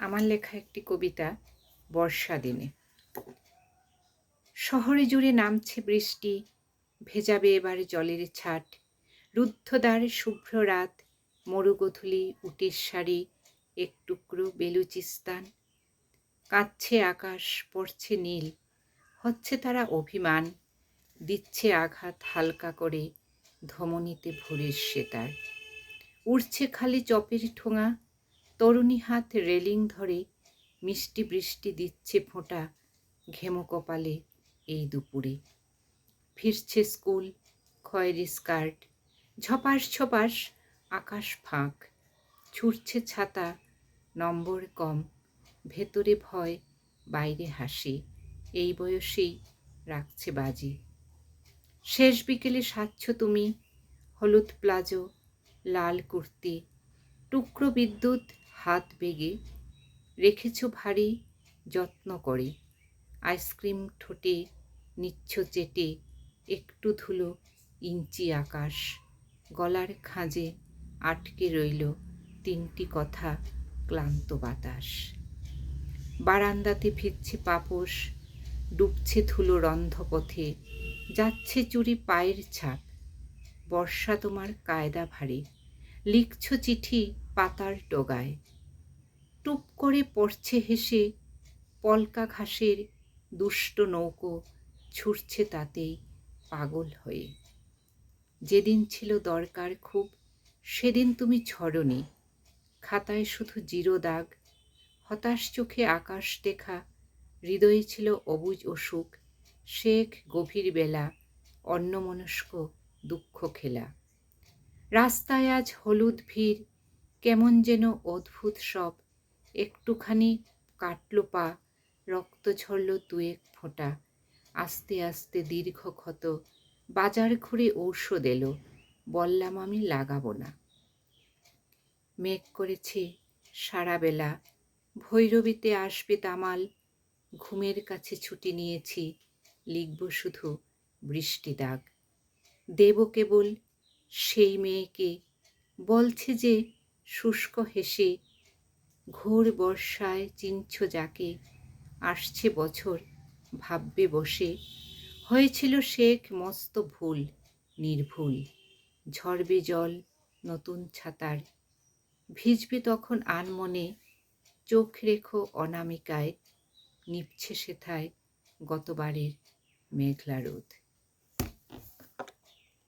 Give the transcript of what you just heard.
আমার লেখা একটি কবিতা, বর্ষা দিনে। শহরে জুড়ে নামছে বৃষ্টি, ভেজাবে এবার জলের ছাট। রুদ্ধদ্বার শুভ্র রাত, মরুগোধূলি উটের শাড়ি, এক টুকরো বেলুচিস্তান। কাঁদছে আকাশ, পড়ছে নীল, হচ্ছে তারা অভিমান। দিচ্ছে আঘাত হালকা করে, ধমনীতে ভোরের সেতার। উড়ছে খালি চপের ঠোঙা তরুণী হাত রেলিং ধরে মিষ্টি বৃষ্টি দিচ্ছে ফোঁটা ঘেমো কপালে এই দুপুরে। ফিরছে স্কুল, খয়েরি স্কার্ট, ঝপাস ঝপাস, আকাশ ফাঁক, ছুটছে ছাতা, নম্বর কম, ভেতরে ভয়, বাইরে হাসি, এই বয়সেই রাখছে বাজি। শেষ বিকেলে সাচ্ছ তুমি, হলুদ প্লাজো, লাল কুর্তি, টুকরো বিদ্যুৎ হাত বেগে, রেখেছ ভারী যত্ন করে। আইসক্রিম ঠোঁটে নিচ্ছ চেটে, একটু ধুলো, ইঞ্চি আকাশ। গলার খাঁজে আটকে রইল তিনটি কথা ক্লান্ত বাতাস। বারান্দাতে ফিরছে পাপোশ, ডুবছে ধুলো রন্ধপথে, যাচ্ছে চুরি পায়ের ছাপ। বর্ষা তোমার কায়দা ভারী, লিখছ চিঠি পাতার ডগায়। টুপ করে পড়ছে হেসে, পলকা ঘাসের দুষ্ট নৌকো ছুটছে তাতেই পাগল হয়ে। যেদিন ছিল দরকার খুব, সেদিন তুমি ছড়নি খাতায় শুধু জিরো দাগ হতাশ চোখে আকাশ দেখা, হৃদয়ে ছিল অবুজ অসুখ, শেখ গভীর বেলা, অন্যমনস্ক দুঃখ খেলা। রাস্তায় আজ হলুদ ভিড়, কেমন যেন অদ্ভুত সব একটুখানি কাটল পা, রক্ত ঝরল দুয়েক ফোঁটা। আস্তে আস্তে দীর্ঘ ক্ষত, বাজার ঘুরে ঔষধ এলো, বললাম আমি লাগাবো না। মেঘ করেছে সারাবেলা ভৈরবীতে আসবে তামাল, ঘুমের কাছে ছুটি নিয়েছি, লিখব শুধু বৃষ্টি দাগ। দেব কেবল সেই মেয়েকে, বলছে যে শুষ্ক হেসে ঘোর বর্ষায় চিনছ যাকে, আসছে বছর, ভাববে বসে। হয়েছিল শেখ মস্ত ভুল, নির্ভুল। ঝরবে জল নতুন ছাতার। ভিজবে তখন আনমনে, চোখ রেখো অনামিকায়, নিপছে সেথায় গতবারের মেঘলা রোদ।